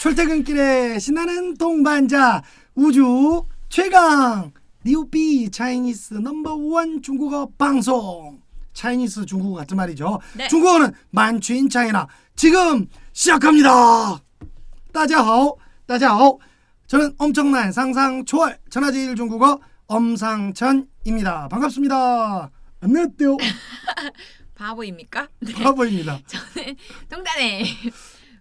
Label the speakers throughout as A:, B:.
A: 출퇴근길에 신나는 동반자 우주 최강 리오비 차이니스 넘버원 중국어 방송 차이니스 중국어 같은 말이죠.
B: 네.
A: 중국어는 만취인 차이나 지금 시작합니다. 따자하오 따자하오 저는 엄청난 상상 초월 전화제일 중국어 엄상천입니다. 반갑습니다. 안녕하세요.
B: 바보입니까?
A: 바보입니다.
B: 저는 동단에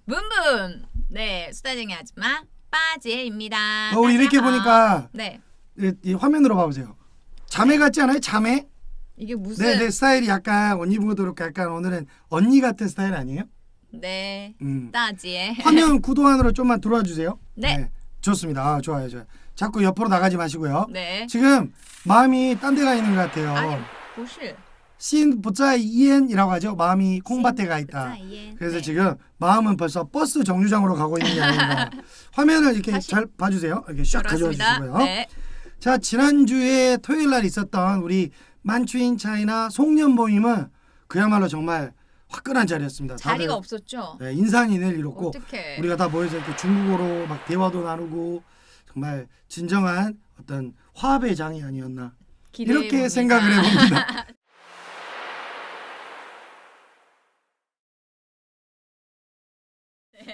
B: 문문 네 수다쟁이 아줌마 빠지입니다.
A: 어, 우리 이렇게. 보니까
B: 네
A: 이, 이 화면으로 봐보세요. 자매 같지 않아요? 자매?
B: 이게 무슨
A: 네, 내 스타일이 약간 언니 그렇고 약간 오늘은 언니 같은 스타일 아니에요?
B: 네
A: 음.
B: 따지에
A: 화면 구도 안으로 좀만 들어와 주세요.
B: 네.
A: 좋습니다. 아, 좋아요, 좋아요. 자꾸 옆으로 나가지 마시고요.
B: 네
A: 지금 마음이 딴 데가 있는 것 같아요.
B: 아니 보실
A: 신 부자 이엔이라고 하죠. 마음이 콩밭에 가 있다.
B: 네.
A: 그래서 지금 마음은 벌써 버스 정류장으로 가고 있는 게 아닌가. 화면을 이렇게
B: 다시.
A: 잘 봐주세요. 이렇게 샥 가져와. 주시고요.
B: 네
A: 자 지난주에 토요일 날 있었던 우리 만추인 차이나 송년 모임은 그야말로 정말 화끈한 자리였습니다.
B: 자리가 없었죠.
A: 네, 인산인을 이뤘고
B: 어떻게
A: 우리가 다 모여서 이렇게 중국어로 막 대화도 나누고 정말 진정한 어떤 화합의 장이 아니었나 이렇게 생각을 해봅니다.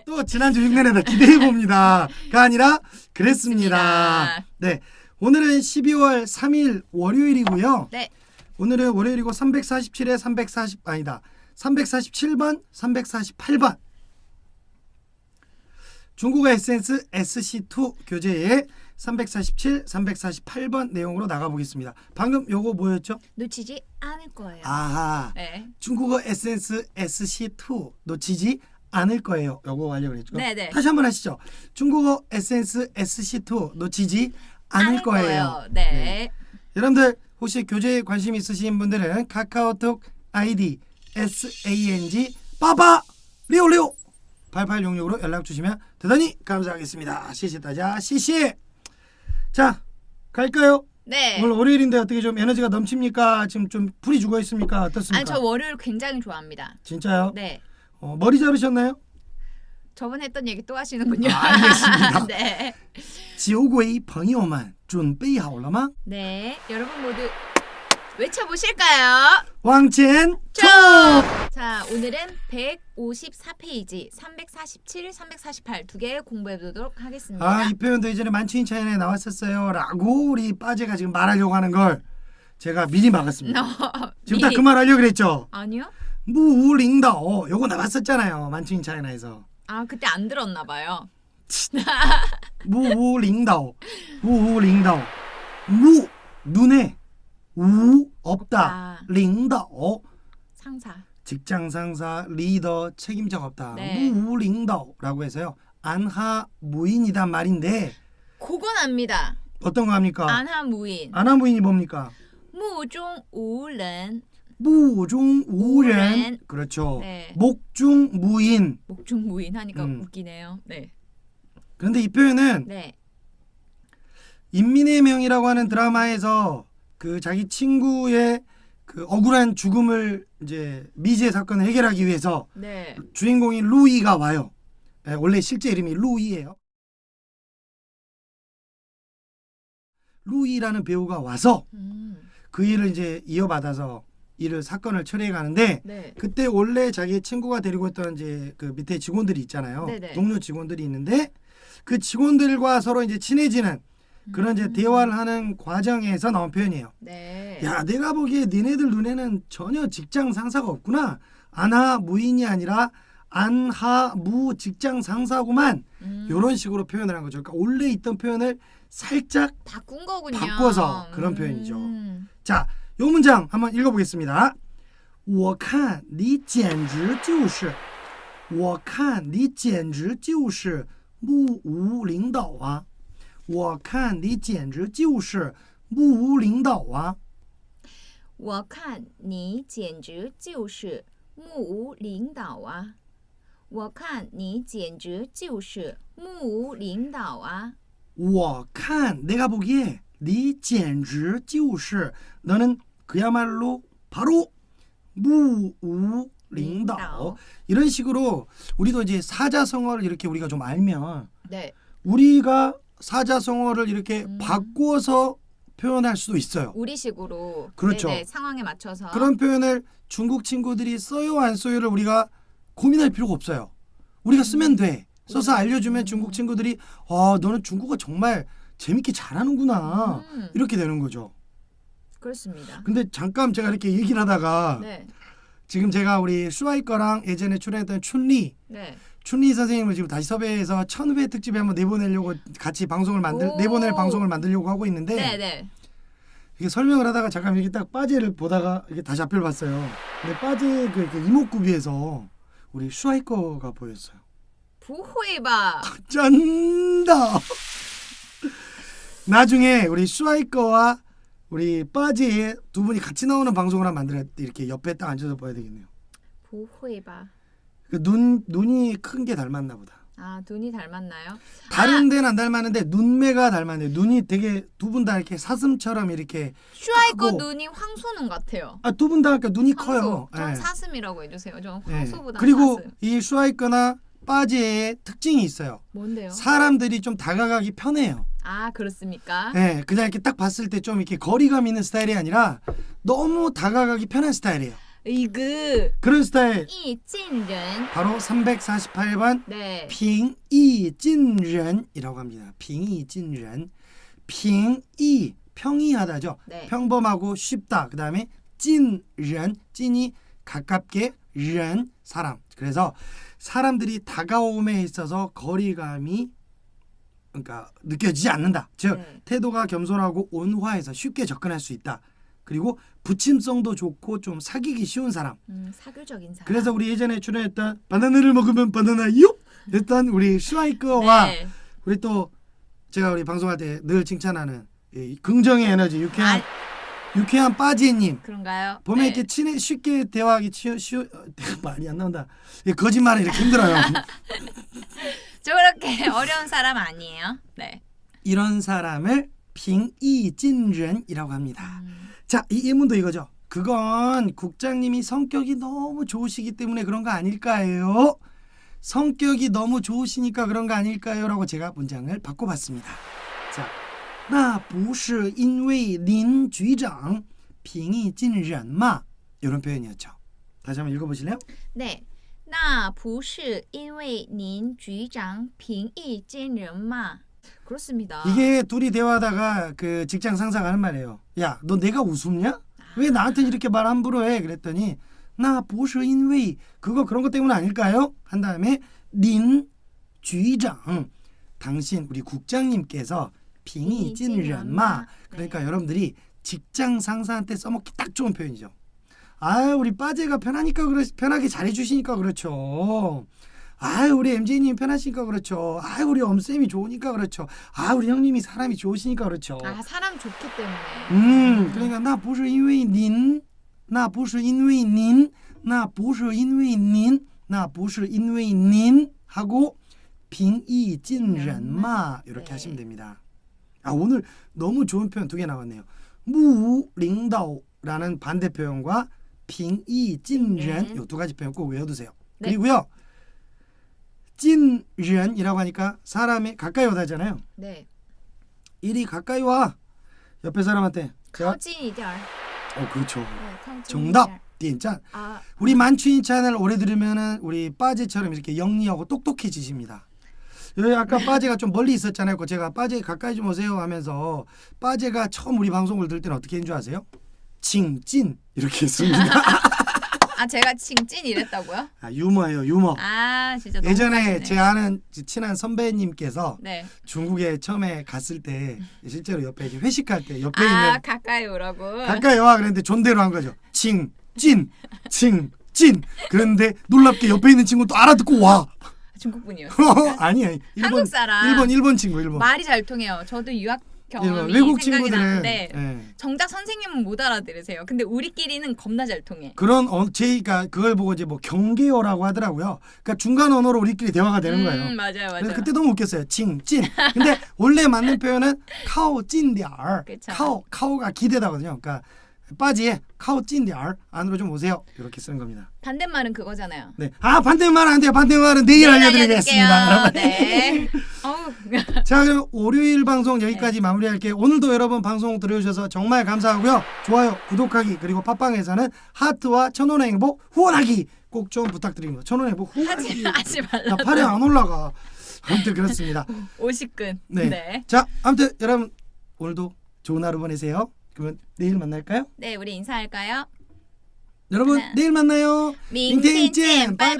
A: 또 지난주 흉내내다 기대해 봅니다가 아니라 그랬습니다. 네, 오늘은 12월 3일 월요일이고요.
B: 네
A: 오늘은 월요일이고 347에 340 아니다. 347번, 348번. 중국어 에센스 SC2 교재에 347, 348번 내용으로 나가 보겠습니다. 방금 요거 뭐였죠?
B: 놓치지 않을 거예요.
A: 아하.
B: 네
A: 중국어 에센스 SC2 놓치지 않을 거예요. 요거 하려고 그랬죠.
B: 네네.
A: 다시 한번 하시죠. 중국어 에센스 SC2 놓치지 않을 거예요.
B: 네.
A: 여러분들 혹시 교재에 관심 있으신 분들은 카카오톡 아이디 sang 빠바 리오리오 8866으로 연락 주시면 대단히 감사하겠습니다. 시시 따자 시시. 자 갈까요?
B: 네.
A: 오늘 월요일인데 어떻게 좀 에너지가 넘칩니까? 지금 좀 풀이 죽어 있습니까? 어떻습니까?
B: 아니 저 월요일 굉장히 좋아합니다.
A: 진짜요?
B: 네.
A: 어, 머리 자르셨나요?
B: 저번에 했던 얘기 또 하시는군요.
A: 아, 알겠습니다.
B: 네.
A: 酒鬼朋友们准备好了吗?
B: 네. 여러분 모두 외쳐보실까요?
A: 왕첸 총!
B: 자, 오늘은 154페이지, 347, 348 두 개 공부해 보도록 하겠습니다.
A: 아, 이 표현도 예전에 만취인 차이나에 나왔었어요. 라고 우리 빠제가 지금 말하려고 하는 걸 제가 미리 막았습니다. 지금 딱
B: 미리.
A: 그 말 하려고 그랬죠.
B: 아니요?
A: 무링다오 요거 나왔었잖아요. 만취인 차이나에서.
B: 아, 그때 안 들었나 봐요.
A: 무링다오 무링다오 무 눈에 우 없다.
B: 없다.
A: 링다오
B: 상사.
A: 직장 상사 리더 책임자가 없다.
B: 네.
A: 무링다오라고 해서요. 안하 무인이단 말인데
B: 그건 압니다.
A: 어떤 거 합니까?
B: 안하 무인.
A: 안하 무인이 뭡니까?
B: 무중 우른.
A: 무중
B: 우ren.
A: 그렇죠.
B: 네.
A: 목중 무인.
B: 목중 무인 하니까
A: 음.
B: 웃기네요. 네.
A: 그런데 이 표현은
B: 네.
A: 인민의 명이라고 하는 드라마에서 그 자기 친구의 그 억울한 죽음을 이제 미제 사건을 해결하기 위해서
B: 네.
A: 주인공인 루이가 와요. 예, 원래 실제 이름이 루이예요. 루이라는 배우가 와서
B: 음.
A: 그 일을 이제 이어받아서 일을 사건을 처리해 가는데
B: 네.
A: 그때 원래 자기 친구가 데리고 있던 이제 그 밑에 직원들이 있잖아요.
B: 네네.
A: 동료 직원들이 있는데 그 직원들과 서로 이제 친해지는 그런 이제
B: 음.
A: 대화를 하는 과정에서 나온 표현이에요.
B: 네.
A: 야, 내가 보기에 니네들 눈에는 전혀 직장 상사가 없구나. 안하 무인이 아니라 안하 무 직장 상사구만.
B: 음.
A: 요런 식으로 표현을 한 거죠. 그러니까 원래 있던 표현을 살짝
B: 바꾼 거군요.
A: 바꿔서 그런 표현이죠.
B: 음.
A: 자, 요 문장 한번 읽어보겠습니다. 我看你简直就是我看你简直就是目无领导啊我看你简直就是目无领导啊
B: 我看你简直就是目无领导啊！我看你简直就是目无领导啊！
A: 我看 내가 보기에 你简直就是 너는 그야말로 바로 무우 링다오
B: 링다오.
A: 이런 식으로 우리도 이제 사자성어를 이렇게 우리가 좀 알면
B: 네.
A: 우리가 사자성어를 이렇게
B: 음.
A: 바꾸어서 표현할 수도 있어요.
B: 우리식으로
A: 그렇죠.
B: 네네, 상황에 맞춰서
A: 그런 표현을 중국 친구들이 써요 안 써요를 우리가 고민할 필요가 없어요. 우리가 쓰면 돼. 써서
B: 우리가-
A: 알려주면
B: 음.
A: 중국 친구들이 아 너는 중국어 정말 재밌게 잘하는구나
B: 음,
A: 이렇게 되는 거죠.
B: 그렇습니다.
A: 근데 잠깐 제가 이렇게 얘기를 하다가
B: 네.
A: 지금 제가 우리 슈아이 거랑 예전에 출연했던 춘리
B: 네.
A: 춘리 선생님을 지금 다시 섭외해서 천회 특집에 한번 내보내려고 같이 방송을 만들
B: 오.
A: 내보낼 방송을 만들려고 하고 있는데
B: 네, 네.
A: 이게 설명을 하다가 잠깐 이렇게 딱 빠제를 보다가 이게 다시 앞을 봤어요. 근데 빠제 그 이렇게 이목구비에서 우리 슈아이 거가 보였어요.
B: 不会吧?
A: 짠다. 나중에 우리 슈아이 거와 우리 빠지의 두 분이 같이 나오는 방송을 한번 만들어 이렇게 옆에 딱 앉아서 봐야 되겠네요.
B: 不会吧?
A: 그 눈 눈이 큰 게 닮았나 보다.
B: 아, 눈이 닮았나요?
A: 다른 데는 안 닮았는데 눈매가 닮았네. 눈이 되게 두 분 다 이렇게 사슴처럼 이렇게
B: 슈아이 거
A: 크고.
B: 눈이 황소눈 같아요.
A: 아 두 분 다 그러니까 눈이
B: 황소.
A: 커요.
B: 전
A: 예.
B: 사슴이라고 해주세요. 전
A: 예.
B: 황소보다
A: 그리고
B: 사슴.
A: 이 슈아이거나 빠지의 특징이 있어요.
B: 뭔데요?
A: 사람들이 좀 다가가기 편해요.
B: 아, 그렇습니까?
A: 예, 그냥 이렇게 딱 봤을 때 좀 이렇게 거리감 있는 스타일이 아니라 너무 다가가기 편한 스타일이에요.
B: 이그
A: 그런 스타일
B: 이찐ren
A: 바로 348번
B: 네.
A: 핑이찐ren이라고 합니다. 핑이찐ren, 핑이 평이하다죠.
B: 네.
A: 평범하고 쉽다. 그 다음에 찐ren, 찐이 가깝게 ren 사람. 그래서 사람들이 다가옴에 있어서 거리감이 그러니까 느껴지지 않는다. 즉
B: 네.
A: 태도가 겸손하고 온화해서 쉽게 접근할 수 있다. 그리고 부침성도 좋고 좀 사귀기 쉬운 사람.
B: 음, 사교적인 사람.
A: 그래서 우리 예전에 출연했던 바나나를 먹으면 바나나요? 했던 우리 슈아이커와
B: 네.
A: 우리 또 제가 우리 방송할 때 늘 칭찬하는 이 긍정의 에너지 유쾌한
B: 아,
A: 유쾌한 빠지님
B: 그런가요?
A: 보면
B: 네.
A: 이렇게 친해 쉽게 대화하기 쉬, 쉬 어, 말이 안 나온다. 이 거짓말은 이렇게 힘들어요.
B: 저 그렇게 어려운 사람 아니에요. 네.
A: 이런 사람을 빙이진ren이라고 합니다.
B: 음,
A: 자, 이 예문도 이거죠. 그건 국장님이 성격이 너무 좋으시기 때문에 그런 거 아닐까요? 성격이 너무 좋으시니까 그런 거 아닐까요?라고 제가 문장을 바꿔봤습니다. 자, 那不是因为林局长平易近人嘛? 이런 표현이었죠. 다시 한번 읽어보실래요?
B: 네. 那不是因为您局长平易近人嘛? 그렇습니다.
A: 이게 둘이 대화하다가 그 직장 상사가 하는 말이에요. 야, 너 내가 우습냐? 왜 나한테 이렇게 말 함부로 해? 그랬더니 나不是因为 그거 그런 것 때문 아닐까요? 한 다음에 린局长 당신 우리 국장님께서 빙이 찐ren마 그러니까
B: 네.
A: 여러분들이 직장 상사한테 써먹기 딱 좋은 표현이죠. 아 우리 빠제가 편하니까 그러 편하게 잘해주시니까 그렇죠. 아 우리 MJ님 편하시니까 그렇죠. 아 우리 엄쌤이 좋으니까 그렇죠. 아 우리 형님이 사람이 좋으시니까 그렇죠.
B: 아 사람 좋기 때문에.
A: 음 그러니까 나 부수 인웨이 닌, 나 부수 인웨이 닌, 나 부수 인웨이 닌, 나 부수 인웨이 닌 하고 빙이진전마 이렇게
B: 네.
A: 하시면 됩니다. 아 오늘 너무 좋은 표현 두 개 나왔네요. 무링다오라는 반대 표현과 平易近人
B: 네.
A: 이 두 가지 표현 꼭 외워두세요.
B: 네.
A: 그리고요. 찐ren이라고 하니까 사람이 가까이 오다잖아요.
B: 네.
A: 이리 가까이 와. 옆에 사람한테 제가
B: 靠近一点儿.
A: 어 그렇죠.
B: 네, 靠近一点儿.
A: 정답. 띠엔짠.
B: 아,
A: 우리 만추인 찬을 오래 들으면은 우리 빠제처럼 이렇게 영리하고 똑똑해지십니다. 여기 아까 빠제가 좀 멀리 있었잖아요. 그 제가 빠제 가까이 좀 오세요 하면서 빠제가 처음 우리 방송을 들을 때는 어떻게 했는 줄 아세요? 칭찐 이렇게 했습니다.
B: 아 제가 칭찐 이랬다고요?
A: 아, 유머예요, 유머.
B: 아, 진짜 너무
A: 예전에. 제 아는 친한 선배님께서
B: 네.
A: 중국에 처음에 갔을 때 실제로 옆에 이제 회식할 때 옆에
B: 아,
A: 있는
B: 가까이 오라고.
A: 가까이 와 그랬는데 존대로 한 거죠. 칭, 찐, 칭, 찐. 그런데 놀랍게 옆에 있는 친구 또 알아듣고 와.
B: 중국 분이요.
A: 아니 아니. 일본
B: 한국 사람.
A: 일본 일본 친구 일본.
B: 말이 잘 통해요. 저도 유학 경험이
A: 외국
B: 생각이
A: 친구들은
B: 나는데
A: 예.
B: 정작 선생님은 못 알아들으세요. 근데 우리끼리는 겁나 잘 통해.
A: 그런 어, 제가 그걸 보고 이제 뭐 경계어라고 하더라고요. 그러니까 중간 언어로 우리끼리 대화가 되는 거예요.
B: 음, 맞아요, 맞아요.
A: 그때 너무 웃겼어요. 칭, 찐. 근데 원래 맞는 표현은 카오 찐디알.
B: 그쵸.
A: 카오, 카오가 기대다거든요. 그러니까 빠지에 카오 찐点儿 안으로 좀 오세요. 이렇게 쓰는 겁니다.
B: 반대말은 그거잖아요.
A: 네. 아, 반대말 안 돼요. 반대말은 내일
B: 내일
A: 알려드리겠습니다.
B: 네. 어우.
A: 자, 그럼 월요일 방송 여기까지 마무리할게요. 오늘도 여러분 방송 들어주셔서 정말 감사하고요. 좋아요, 구독하기 그리고 팟빵에서는 하트와 천원의 행복 후원하기 꼭 좀 부탁드립니다. 천원의 행복 후원하기.
B: 하지 하지
A: 나
B: 말라.
A: 팔이 안 올라가. 아무튼 그렇습니다.
B: 오십근.
A: 네.
B: 네.
A: 자, 아무튼 여러분 오늘도 좋은 하루 보내세요. 그러면 내일 만날까요?
B: 네, 우리 인사할까요?
A: 여러분
B: 하나.
A: 내일 만나요.
B: 민팅찜
A: 빠이빠이.